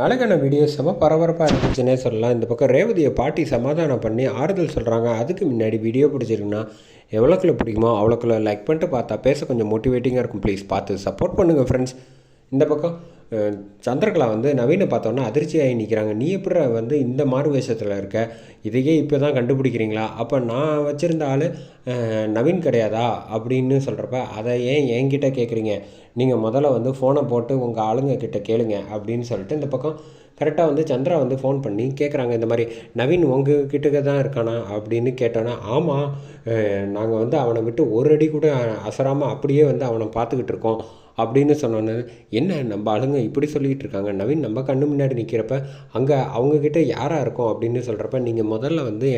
நாளைக்கான வீடியோ செம பரபரப்பாக இருந்துச்சுன்னே சொல்லலாம்? இந்த பக்கம் ரேவதியை பாட்டி சமாதானம் பண்ணி ஆறுதல் சொல்கிறாங்க அதுக்கு முன்னாடி வீடியோ பிடிச்சிருக்குன்னா எவ்வளோக்குள்ள பிடிக்குமோ அவ்வளோக்குள்ள லைக் பண்ணிட்டு பார்த்தா பேச கொஞ்சம் மோட்டிவேட்டிங்காக இருக்கும். ப்ளீஸ் பார்த்து சப்போர்ட் பண்ணுங்கள் ஃப்ரெண்ட்ஸ் இந்த பக்கம் சந்திரகலா வந்து நவீனை பார்த்தோன்னா அதிர்ச்சியாகி நிற்கிறாங்க நீ எப்படி வந்து இந்த மாறு வேஷத்தில் இருக்க? இதையே இப்போ தான் கண்டுபிடிக்கிறீங்களா? அப்போ நான் வச்சுருந்த ஆள் நவீன் கிடையாதா அப்படின்னு சொல்கிறப்ப அதை ஏன் என்கிட்ட கேட்குறீங்க நீங்கள் முதல்ல வந்து ஃபோனை போட்டு உங்கள் ஆளுங்க கிட்ட கேளுங்க அப்படின்னு சொல்லிட்டு இந்த பக்கம் கரெக்டாக வந்து சந்திரா வந்து ஃபோன் பண்ணி கேட்குறாங்க இந்த மாதிரி நவீன் உங்கள் கிட்டக்க தான் இருக்கானா? அப்படின்னு கேட்டோன்னா ஆமாம் நாங்கள் வந்து அவனை விட்டு ஒரு அடி கூட அசராமல் அப்படியே வந்து அவனை பார்த்துக்கிட்டு இருக்கோம். அப்படின்னு சொன்னோன்னே என்ன நம்ம ஆளுங்க இப்படி சொல்லிகிட்டு இருக்காங்க? நவீன் நம்ம கண்ணு முன்னாடி நிற்கிறப்ப அங்கே அவங்கக்கிட்ட யாராக இருக்கும்? அப்படின்னு சொல்கிறப்ப நீங்கள் முதல்ல வந்து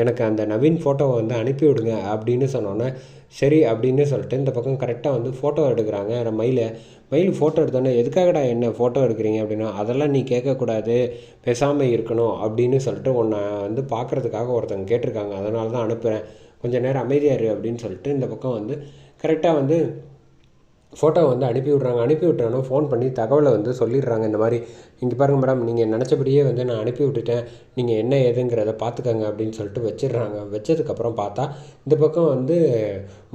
எனக்கு அந்த நவீன் ஃபோட்டோவை வந்து அனுப்பி விடுங்க அப்படின்னு சொன்னோன்னே சரி அப்படின்னு சொல்லிட்டு இந்த பக்கம் கரெக்டாக வந்து ஃபோட்டோ எடுக்கிறாங்க. மயில மயில் ஃபோட்டோ எடுத்தோன்னே எதுக்காகடா என்ன ஃபோட்டோ எடுக்கிறீங்க? அப்படின்னா அதெல்லாம் நீ கேட்கக்கூடாது பேசாமல் இருக்கணும் அப்படின்னு சொல்லிட்டு உன்னை வந்து பார்க்குறதுக்காக ஒருத்தவங்க கேட்டிருக்காங்க. அதனால தான் அனுப்புகிறேன் கொஞ்சம் நேரம் அமைதியாக இரு அப்படின்னு சொல்லிட்டு இந்த பக்கம் வந்து கரெக்டாக வந்து ஃபோட்டோ வந்து அனுப்பி விட்றாங்க. அனுப்பி விட்டோன்னே ஃபோன் பண்ணி தகவலை வந்து சொல்லிடுறாங்க. இந்த மாதிரி இங்கே பாருங்கள் மேடம் நீங்கள் நினச்சபடியே வந்து நான் அனுப்பி விட்டுட்டேன். நீங்கள் என்ன ஏதுங்கிறத பார்த்துக்கங்க அப்படின்னு சொல்லிட்டு வச்சிடுறாங்க. வச்சதுக்கப்புறம் பார்த்தா இந்த பக்கம் வந்து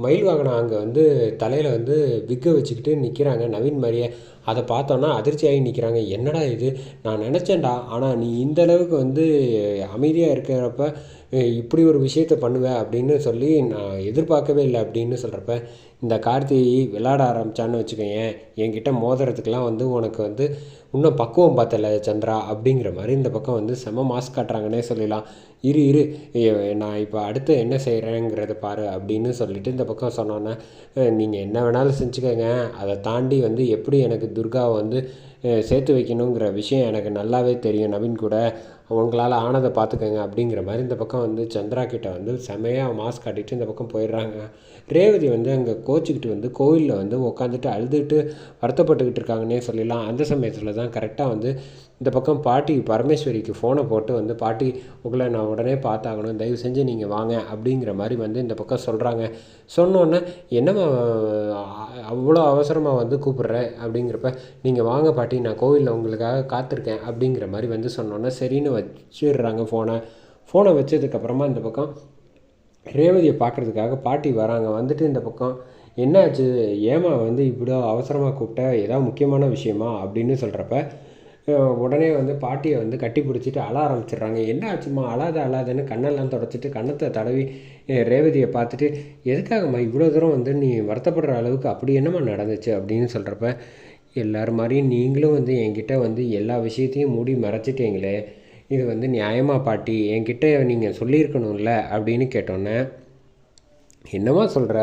மயில் வாகனம் அங்கே வந்து தலையில் வந்து விக்க வச்சுக்கிட்டு நிற்கிறாங்க நவீன் மாதிரியே. அதை பார்த்தோன்னா அதிர்ச்சியாகி நிற்கிறாங்க என்னடா இது? நான் நினச்சேன்டா. ஆனால் நீ இந்த அளவுக்கு வந்து அமைதியாக இருக்கிறப்ப இப்படி ஒரு விஷயத்த பண்ணுவேன் அப்படின்னு சொல்லி நான் எதிர்பார்க்கவே இல்லை அப்படின்னு சொல்கிறப்ப இந்த கார்த்திகை விளாட ஆரம்பிச்சான்னு வச்சுக்கோயேன் என்கிட்ட மோதுறதுக்கெலாம் வந்து உனக்கு வந்து இன்னும் பக்குவம் பார்த்தல சந்திரா அப்படிங்கிற மாதிரி இந்த பக்கம் வந்து செம மாஸ் காட்டுறாங்கன்னே சொல்லலாம் இரு இரு நான் இப்போ அடுத்து என்ன செய்கிறேங்கிறத பாரு அப்படின்னு சொல்லிட்டு இந்த பக்கம் சொன்னோன்னே நீங்கள் என்ன வேணாலும் செஞ்சுக்கோங்க. அதை தாண்டி வந்து எப்படி எனக்கு துர்காவை வந்து சேர்த்து வைக்கணுங்கிற விஷயம் எனக்கு நல்லாவே தெரியும். நவீன் கூட உங்களால் ஆனதை பார்த்துக்கோங்க அப்படிங்கிற மாதிரி இந்த பக்கம் வந்து சந்திரா கிட்டே வந்து செமையாக மாஸ்க் காட்டிட்டு இந்த பக்கம் போயிடுறாங்க. ரேவதி வந்து அங்கே கோச்சிக்கிட்டு வந்து கோவிலில் வந்து உட்காந்துட்டு அழுதுட்டு வருத்தப்பட்டுக்கிட்டு இருக்காங்கன்னே சொல்லலாம் அந்த சமயத்தில் தான் கரெக்டாக வந்து இந்த பக்கம் பாட்டி பரமேஸ்வரிக்கு ஃபோனை போட்டு வந்து பாட்டி உங்களை நான் உடனே பார்த்தாகணும். தயவு செஞ்சு நீங்கள் வாங்க. அப்படிங்கிற மாதிரி வந்து இந்த பக்கம் சொல்கிறாங்க சொன்னோன்னே என்னம்மா அவ்வளோ அவசரமாக வந்து கூப்பிட்றேன் அப்படிங்கிறப்ப நீங்கள் வாங்க பாட்டி நான் கோவிலில் உங்களுக்காக காத்திருக்கேன். அப்படிங்கிற மாதிரி வந்து சொன்னோன்னே சரின்னு வச்சிடுறாங்க ஃபோனை ஃபோனை வச்சதுக்கப்புறமா இந்த பக்கம் ரேவதியை பார்க்குறதுக்காக பாட்டி வராங்க. வந்துட்டு இந்த பக்கம் என்னாச்சு? ஏமா வந்து இப்படியோ அவசரமாக கூப்பிட்ட? ஏதாவது முக்கியமான விஷயமா? அப்படின்னு சொல்கிறப்ப உடனே வந்து பாட்டியை வந்து கட்டி பிடிச்சிட்டு அழ ஆரம்பிச்சிடுறாங்க. என்ன ஆச்சுமா அழாத அழாதன்னு கண்ணெல்லாம் தொடச்சிட்டு கன்னத்தை தடவி ரேவதியை பார்த்துட்டு எதுக்காகம்மா இவ்வளோ தூரம் வந்து நீ வருத்தப்படுற அளவுக்கு அப்படி என்னம்மா நடந்துச்சு? அப்படின்னு சொல்கிறப்ப எல்லோரும் மாதிரியும் நீங்களும் வந்து என்கிட்ட வந்து எல்லா விஷயத்தையும் மூடி மறைச்சிட்டீங்களே இது வந்து நியாயமா பாட்டி? என்கிட்ட நீங்கள் சொல்லியிருக்கணும்ல அப்படின்னு கேட்டோன்னே என்னம்மா சொல்கிற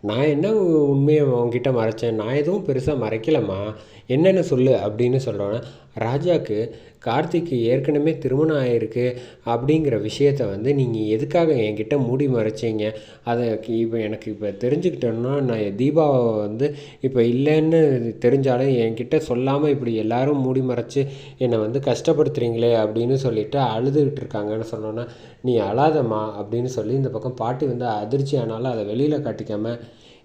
நான் என்ன உண்மையை உன்கிட்ட மறைச்சேன்? நான் எதுவும் பெருசாக மறைக்கலம்மா. என்னென்னு சொல்லு அப்படின்னு சொல்கிறோன்னா ராஜாவுக்கு கார்த்திக்கு ஏற்கனவே திருமணம் ஆகிருக்கு அப்படிங்கிற விஷயத்த வந்து நீங்கள் எதுக்காக என்கிட்ட மூடி மறைச்சீங்க? அதை இப்போ எனக்கு இப்போ தெரிஞ்சுக்கிட்டோன்னா நான் தீபாவை வந்து இப்போ இல்லைன்னு தெரிஞ்சாலும் என்கிட்ட சொல்லாமல் இப்படி எல்லாரும் மூடி மறைச்சி என்னை வந்து கஷ்டப்படுத்துறீங்களே அப்படின்னு சொல்லிட்டு அழுதுகிட்டு இருக்காங்கன்னு சொன்னோன்னா நீ அழாதம்மா அப்படின்னு சொல்லி இந்த பக்கம் பாட்டி வந்து அதிர்ச்சி ஆனாலும் அதை வெளியில் காட்டிக்காமல்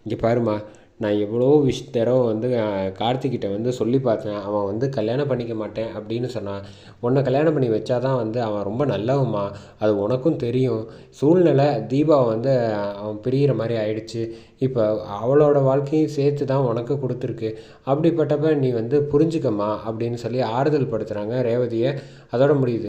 இங்கே பாரும்மா நான் எவ்வளோ விஷ் தடவை வந்து கார்த்திக்கிட்ட வந்து சொல்லி பார்த்தேன். அவன் வந்து கல்யாணம் பண்ணிக்க மாட்டேன் அப்படின்னு சொன்னான். உன்னை கல்யாணம் பண்ணி வச்சாதான் வந்து அவன் ரொம்ப நல்லவம்மா. அது உனக்கும் தெரியும். சூழ்நிலை தீபா வந்து அவன் பிரியிற மாதிரி ஆயிடுச்சு. இப்போ அவளோட வாழ்க்கையும் சேர்த்து தான் உனக்கு கொடுத்துருக்கு. அப்படிப்பட்டப்ப நீ வந்து புரிஞ்சுக்கம்மா அப்படின்னு சொல்லி ஆறுதல் படுத்துகிறாங்க ரேவதியை. அதோட முடியுது.